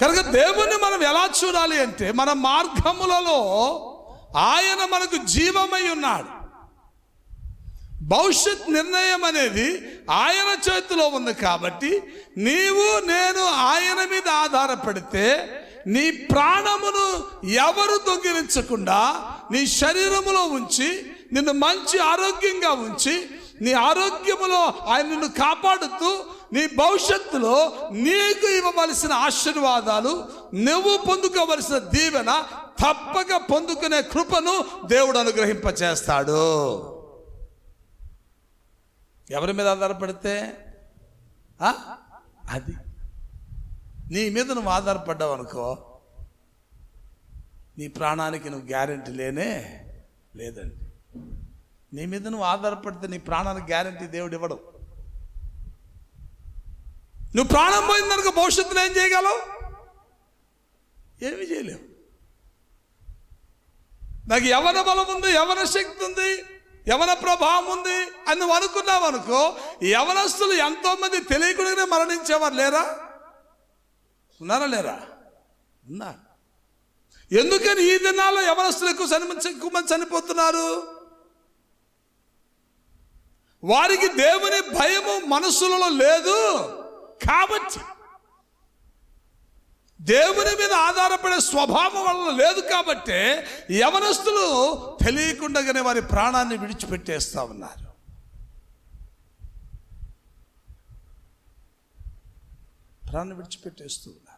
కనుక దేవుణ్ణి మనం ఎలా చూడాలి అంటే మన మార్గములలో ఆయన మనకు జీవమై ఉన్నాడు. భవిష్యత్ నిర్ణయం అనేది ఆయన చేతిలో ఉంది కాబట్టి నీవు నేను ఆయన మీద ఆధారపడితే నీ ప్రాణమును ఎవరు దొంగిలించకుండా నీ శరీరములో ఉంచి నిన్ను మంచి ఆరోగ్యంగా ఉంచి నీ ఆరోగ్యములో ఆయన నిన్ను కాపాడుతూ నీ భవిష్యత్తులో నీకు ఇవ్వవలసిన ఆశీర్వాదాలు నువ్వు పొందుకోవలసిన దీవెన తప్పక పొందుకునే కృపను దేవుడు అనుగ్రహింపచేస్తాడు. ఎవరి మీద ఆధారపడితే? అది. నీ మీద నువ్వు ఆధారపడ్డావు అనుకో నీ ప్రాణానికి నువ్వు గ్యారెంటీ లేనే లేదండి. నీ మీద నువ్వు ఆధారపడితే నీ ప్రాణానికి గ్యారెంటీ దేవుడు ఇవ్వడు. నువ్వు ప్రాణం పోయిందనుకో భవిష్యత్తులో ఏం చేయగలవు? ఏమి చేయలేవు. నాకు యవన బలం ఉంది యవన శక్తి ఉంది యవన ప్రభావం ఉంది అని నువ్వు అనుకున్నావు అనుకో యవనస్తులు ఎంతోమంది తెలియకుండానే మరణించేవారు లేరా? ఉన్నారా లేరా? ఉన్నారు. ఎందుకని ఈ దినాల్లో యవనస్తులు ఎక్కువ చని ఎక్కువ మంది చనిపోతున్నారు? వారికి దేవుని భయము మనసులలో లేదు. కాబట్టి దేవుని మీద ఆధారపడే స్వభావం వలన లేదు కాబట్టి యవనస్తులు తెలియకుండానే వారి ప్రాణాన్ని విడిచిపెట్టేస్తా ఉన్నారు. ప్రాణాన్ని విడిచిపెట్టేస్తూ ఉన్నారు.